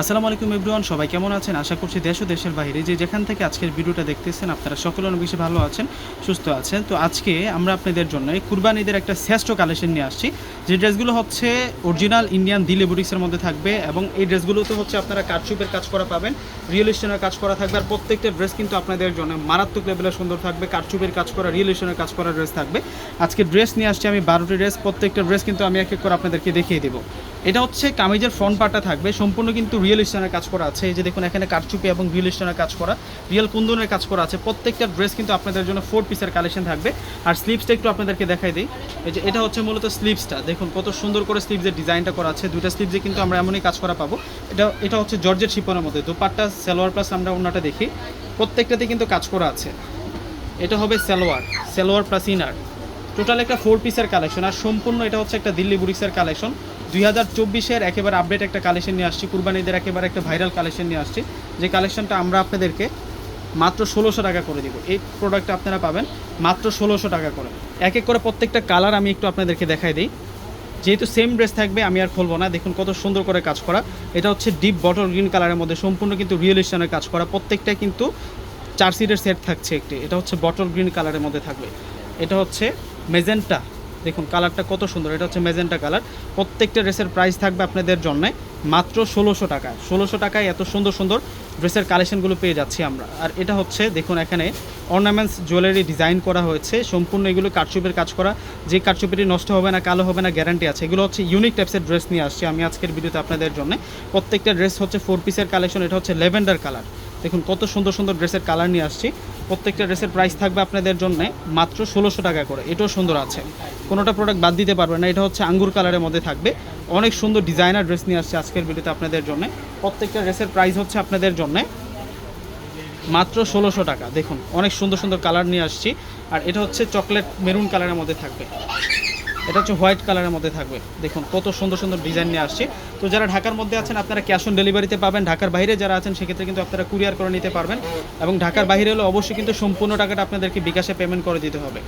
আসসালামু আলাইকুম এভরিওয়ান, সবাই কেমন আছেন? আশা করছি দেশ ও দেশের বাইরে। যে যেখান থেকে আজকের ভিডিওটা দেখতেছেন, আপনারা সকলে অনেক বেশি ভালো আছেন, সুস্থ আছেন। তো আজকে আমরা আপনাদের জন্য কুরবানিদের একটা শ্রেষ্ঠ কালেকশন নিয়ে আসছি। যে ড্রেসগুলো হচ্ছে অরিজিনাল ইন্ডিয়ান দিলে বুটিক্সের মধ্যে থাকবে এবং এই ড্রেসগুলোতে হচ্ছে আপনারা কারচুপের কাজ করা পাবেন, রিয়েল স্টোনের কাজ করা থাকবে আর প্রত্যেকটা ড্রেস কিন্তু আপনাদের জন্য মারাত্মক লেভেলের সুন্দর থাকবে কারচুপের কাজ করা, রিয়েল স্টোনের কাজ করা ড্রেস থাকবে। আজকে ড্রেস নিয়ে আসছি আমি, বারোটি ড্রেস, প্রত্যেকটা ড্রেস কিন্তু আমি এক এক করে আপনাদেরকে দেখিয়ে দেবো। এটা হচ্ছে কামিজের ফ্রন্ট পার্টটা থাকবে। সম্পূর্ণ কিন্তু রিয়েল স্টোনের কাজ করা আছে। এই যে দেখুন, এখানে কারচুপি এবং রিয়েল স্টোনের কাজ করা রিয়েল কুন্দনের কাজ করা আছে। প্রত্যেকটা ড্রেস কিন্তু আপনাদের জন্য ফোর পিসের কালেকশন থাকবে। আর স্লিপসটা একটু আপনাদেরকে দেখাই দিই। এই যে এটা হচ্ছে মূলত স্লিপসটা দেখুন, কত সুন্দর করে স্লিপসের ডিজাইনটা করা আছে। দুইটা স্লিপসে কিন্তু আমরা এমনই কাজ করা পাবো। এটা এটা হচ্ছে জর্জের শিপনের মধ্যে। দুপাট্টা, সালোয়ার প্লাস আমরা অন্যটা দেখি। প্রত্যেকটাতে কিন্তু কাজ করা আছে। এটা হবে salwar. Salwar plus inner total একটা ফোর পিসের কালেকশন আর সম্পূর্ণ এটা হচ্ছে একটা দিল্লি বুরিক্সের কালেকশন দুই হাজার চব্বিশের একেবারে আপডেট একটা কালেকশন নিয়ে আসছি। কুরবানিদের একেবারে একটা ভাইরাল কালেকশন নিয়ে আসছি। যে কালেকশনটা আমরা আপনাদেরকে মাত্র ষোলোশো টাকা করে দিব। এই প্রোডাক্টটা আপনারা পাবেন মাত্র ষোলোশো টাকা করে। এক এক করে প্রত্যেকটা কালার আমি একটু আপনাদেরকে দেখাই দিই। যেহেতু সেম ড্রেস থাকবে, আমি আর খুলবো না। দেখুন কত সুন্দর করে কাজ করা। এটা হচ্ছে ডিপ বটল গ্রিন কালারের মধ্যে সম্পূর্ণ কিন্তু রিয়েল স্টোনের কাজ করা। প্রত্যেকটা কিন্তু চার সিটের সেট থাকছে একটি। এটা হচ্ছে বটল গ্রিন কালারের মধ্যে থাকবে। এটা হচ্ছে মেজেন্টা। দেখুন, কালারটা কত সুন্দর। এটা হচ্ছে মেজেন্টা কালার। প্রত্যেকটা ড্রেসের প্রাইস থাকবে আপনাদের জন্য মাত্র ষোলোশো টাকা ষোলোশো টাকায় এত সুন্দর সুন্দর ড্রেসের কালেকশনগুলো পেয়ে যাচ্ছি আমরা। আর এটা হচ্ছে, দেখুন এখানে অর্নামেন্টস জুয়েলারি ডিজাইন করা হয়েছে। সম্পূর্ণ এগুলো কারচুপের কাজ করা। যে কারচুপিটি নষ্ট হবে না, কালো হবে না গ্যারান্টি আছে। এগুলো হচ্ছে ইউনিক টাইপসের ড্রেস নিয়ে আসছি আমি আজকের ভিডিওতে আপনাদের জন্য। প্রত্যেকটা ড্রেস হচ্ছে ফোর পিসের কালেকশন এটা হচ্ছে লেভেন্ডার কালার দেখুন, কত সুন্দর সুন্দর ড্রেসের কালার নিয়ে আসছি। প্রত্যেকটা ড্রেসের প্রাইস থাকবে আপনাদের জন্য মাত্র ষোলোশো টাকা করে। এটাও সুন্দর আছে। কোনোটা প্রোডাক্ট বাদ দিতে পারবে না, এটা হচ্ছে আঙ্গুর কালারের মধ্যে থাকবে। অনেক সুন্দর ডিজাইনার ড্রেস নিয়ে আসছে আজকের ভিডিওতে আপনাদের জন্য। প্রত্যেকটা ড্রেসের প্রাইস হচ্ছে আপনাদের জন্য মাত্র ষোলোশো টাকা। দেখুন, অনেক সুন্দর সুন্দর কালার নিয়ে আসছি। আর এটা হচ্ছে চকলেট মেরুন কালারের মধ্যে থাকবে। এটা হচ্ছে হোয়াইট কালারের মধ্যে থাকবে। দেখুন, কত সুন্দর সুন্দর ডিজাইন নিয়ে আসছে। তো যারা ঢাকার মধ্যে আছেন, আপনারা ক্যাশ অন ডেলিভারিতে পাবেন। ঢাকার বাইরে যারা আছেন, সেক্ষেত্রে কিন্তু আপনারা কুরিয়ার করে নিতে পারবেন। এবং ঢাকার বাইরে হলে অবশ্যই কিন্তু সম্পূর্ণ টাকাটা আপনাদেরকে বিকাশে পেমেন্ট করে দিতে হবে।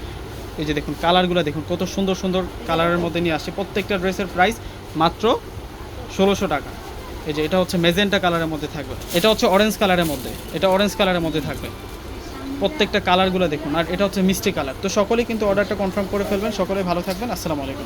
এই যে দেখুন, কালারগুলো দেখুন, কত সুন্দর সুন্দর কালারের মধ্যে নিয়ে আসছে। প্রত্যেকটা ড্রেসের প্রাইস মাত্র ষোলোশো টাকা। এই যে এটা হচ্ছে মেজেন্টা কালারের মধ্যে থাকবে। এটা হচ্ছে অরেঞ্জ কালারের মধ্যে। এটা অরেঞ্জ কালারের মধ্যে থাকবে। প্রত্যেকটা কালারগুলো দেখুন। আর এটা হচ্ছে মিষ্টি কালার তো সকলেই কিন্তু অর্ডারটা কনফার্ম করে ফেলবেন। সকলেই ভালো থাকবেন। আসসালামু আলাইকুম।